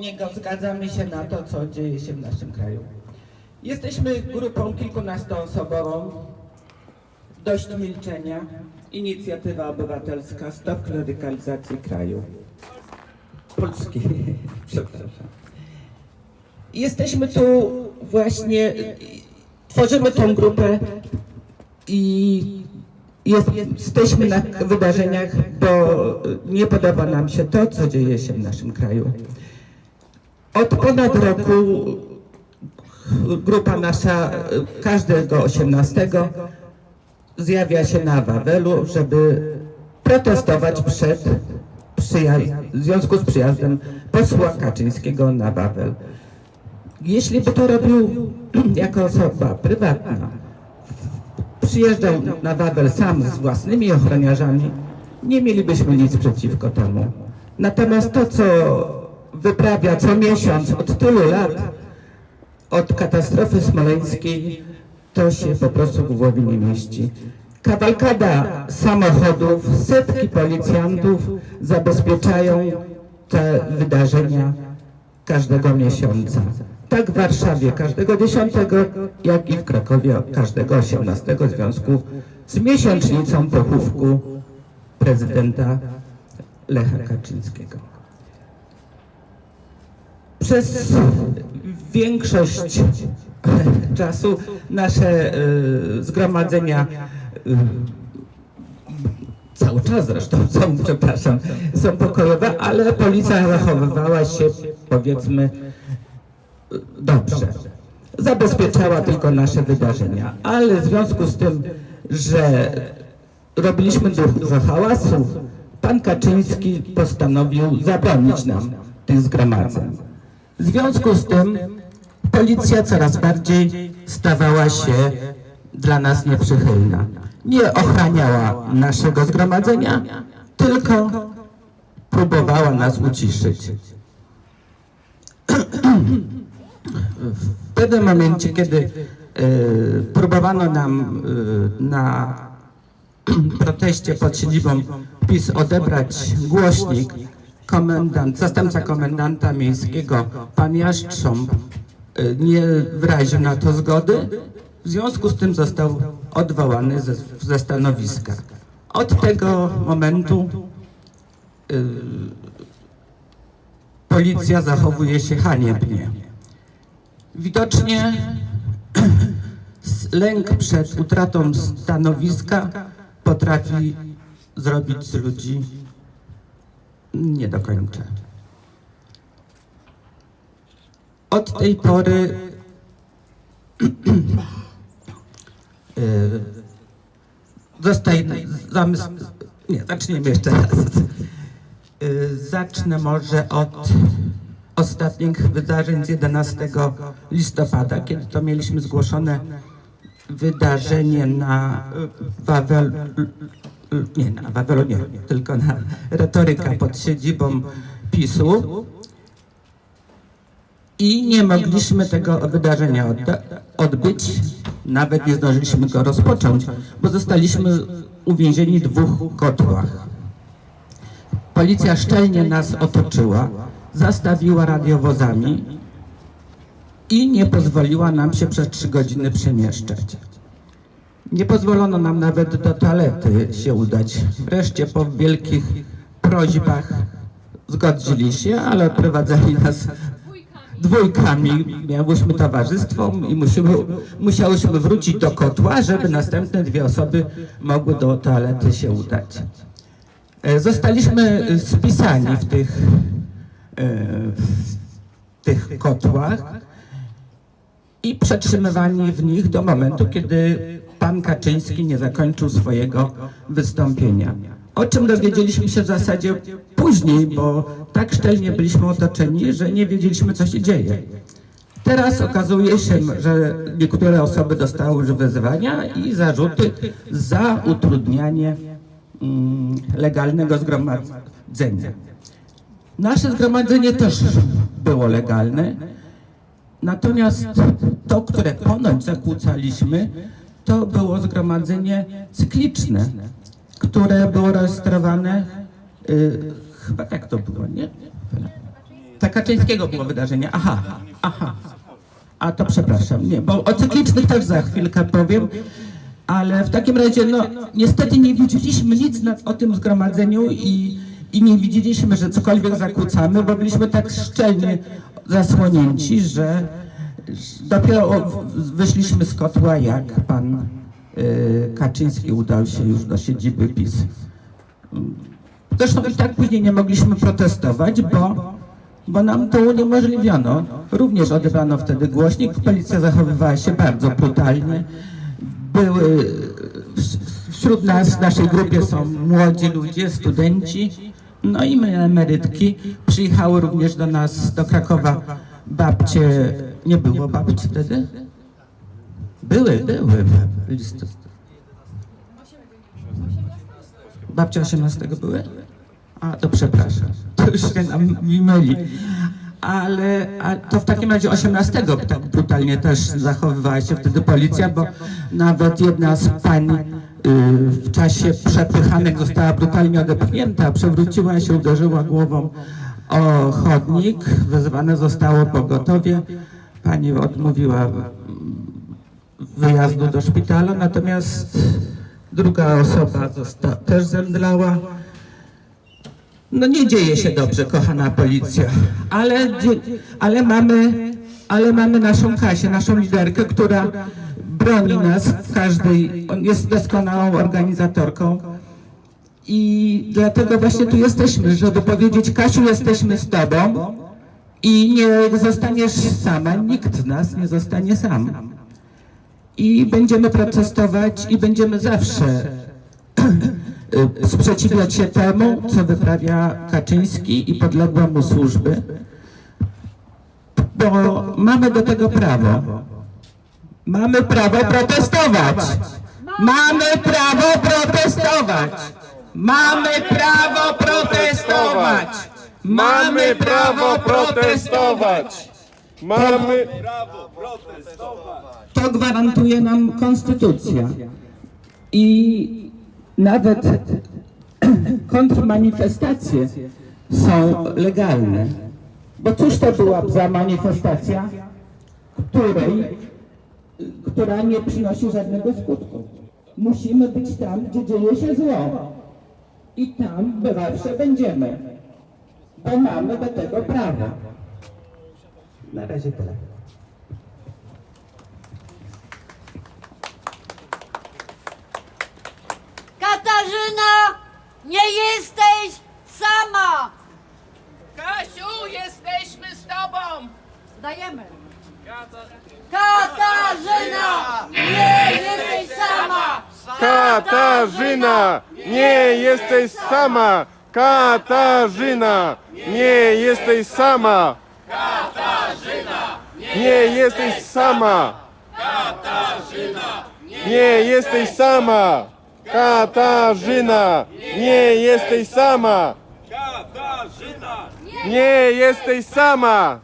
niego zgadzamy się na to, co dzieje się w naszym kraju. Jesteśmy grupą kilkunastoosobową, dość milczenia, inicjatywa obywatelska Stop Klerykalizacji Kraju. Polski, przepraszam. Jesteśmy tu właśnie, tworzymy tą grupę i jest, jesteśmy na wydarzeniach, bo nie podoba nam się to, co dzieje się w naszym kraju. Od ponad roku grupa nasza każdego 18 zjawia się na Wawelu, żeby protestować przed w związku z przyjazdem posła Kaczyńskiego na Wawel. Jeśli by to robił jako osoba prywatna, przyjeżdżał na Wawel sam z własnymi ochroniarzami, nie mielibyśmy nic przeciwko temu. Natomiast to, co wyprawia co miesiąc od tylu lat, od katastrofy smoleńskiej, to się po prostu w głowie nie mieści. Kawalkada samochodów, setki policjantów zabezpieczają te wydarzenia każdego miesiąca. Tak w Warszawie każdego dziesiątego, jak i w Krakowie każdego osiemnastego w związku z miesięcznicą pochówku prezydenta Lecha Kaczyńskiego. Przez większość czasu nasze y, zgromadzenia y, cały czas zresztą są, przepraszam, są pokojowe, ale policja zachowywała się powiedzmy dobrze. Zabezpieczała tylko nasze wydarzenia, ale w związku z tym, że robiliśmy dużo hałasu, pan Kaczyński postanowił zabronić nam tych zgromadzeń. W związku z tym policja coraz bardziej stawała się dla nas nieprzychylna. Nie ochraniała naszego zgromadzenia, tylko próbowała nas uciszyć. W pewnym momencie, kiedy e, próbowano nam e, na proteście pod siedzibą PiS odebrać głośnik, komendant, zastępca komendanta miejskiego, pan Jaszcząb, y, nie wyraził na to zgody, w związku z tym został odwołany ze, ze stanowiska. Od tego momentu y, policja zachowuje się haniebnie. Widocznie lęk przed utratą stanowiska potrafi zrobić z ludzi nie dokończę. Od tej pory y, zostaje zamysł. Nie, zaczniemy jeszcze raz. Y, Zacznę może od ostatnich wydarzeń z 11 listopada, kiedy to mieliśmy zgłoszone wydarzenie na y, Wawel, nie na Wawelu, nie, tylko na retoryka pod siedzibą PiSu i nie mogliśmy tego wydarzenia odbyć, nawet nie zdążyliśmy go rozpocząć, bo zostaliśmy uwięzieni w dwóch kotłach. Policja szczelnie nas otoczyła, zastawiła radiowozami i nie pozwoliła nam się przez trzy godziny przemieszczać. Nie pozwolono nam nawet do toalety się udać. Wreszcie po wielkich prośbach zgodzili się, ale prowadzili nas dwójkami. Miałyśmy towarzystwo i musimy, musiałyśmy wrócić do kotła, żeby następne dwie osoby mogły do toalety się udać. E, Zostaliśmy spisani w tych, e, w tych kotłach i przetrzymywani w nich do momentu, kiedy pan Kaczyński nie zakończył swojego wystąpienia. O czym dowiedzieliśmy się w zasadzie później, bo tak szczelnie byliśmy otoczeni, że nie wiedzieliśmy, co się dzieje. Teraz okazuje się, że niektóre osoby dostały już wezwania i zarzuty za utrudnianie mm, legalnego zgromadzenia. Nasze zgromadzenie też było legalne, Natomiast to, które ponoć zakłócaliśmy, to było zgromadzenie cykliczne, które było rejestrowane, y, chyba tak to było, nie? Ta Kaczyńskiego było wydarzenie. Aha, aha. A to przepraszam, nie, bo o cyklicznych też za chwilkę powiem. Ale w takim razie, no, niestety nie widzieliśmy nic na, o tym zgromadzeniu i, i nie widzieliśmy, że cokolwiek zakłócamy, bo byliśmy tak szczelnie zasłonięci, że dopiero wyszliśmy z kotła, jak pan y, Kaczyński udał się już do siedziby PiS. Zresztą i tak później nie mogliśmy protestować, bo, bo nam to uniemożliwiono. Również odebrano wtedy głośnik, policja zachowywała się bardzo brutalnie. Były, wśród nas, w naszej grupie są młodzi ludzie, studenci, no i my emerytki. Przyjechały również do nas, do Krakowa babcie, nie było babci wtedy? Były, były listy. Babcia 18 były? A, to przepraszam. To już się nam mi myli. Ale to w takim razie 18 tak brutalnie też zachowywała się wtedy policja, bo nawet jedna z pań y, w czasie przepychanek została brutalnie odepchnięta, przewróciła się, uderzyła głową o chodnik, wezwane zostało pogotowie. Pani odmówiła wyjazdu do szpitala, natomiast druga osoba też zemdlała. No nie dzieje się dobrze, kochana policja, ale, ale, mamy, ale mamy naszą Kasię, naszą liderkę, która broni nas w każdej, jest doskonałą organizatorką i dlatego właśnie tu jesteśmy, żeby powiedzieć Kasiu, jesteśmy z Tobą i nie zostaniesz sama, nikt z nas nie zostanie sam. I będziemy protestować i będziemy zawsze sprzeciwiać się temu, co wyprawia Kaczyński i podległe mu służby, bo mamy do tego prawo. Mamy prawo protestować. Mamy prawo protestować. Mamy prawo protestować. Mamy prawo protestować! Mamy To gwarantuje nam konstytucja. I nawet kontrmanifestacje są legalne. Bo cóż to była za manifestacja, której, która nie przynosi żadnego skutku. Musimy być tam, gdzie dzieje się zło. I tam zawsze będziemy. Bo mamy do tego prawo. Na razie tyle. Katarzyna, nie jesteś sama! Kasiu, jesteśmy z tobą! Dajemy. Katarzyna, nie jesteś sama! Katarzyna! Nie jesteś sama! Katarzyna! Nie jesteś sama! Nie jesteś sama! Nie jesteś sama! Katarzyna! Nie jesteś sama! Nie jesteś sama!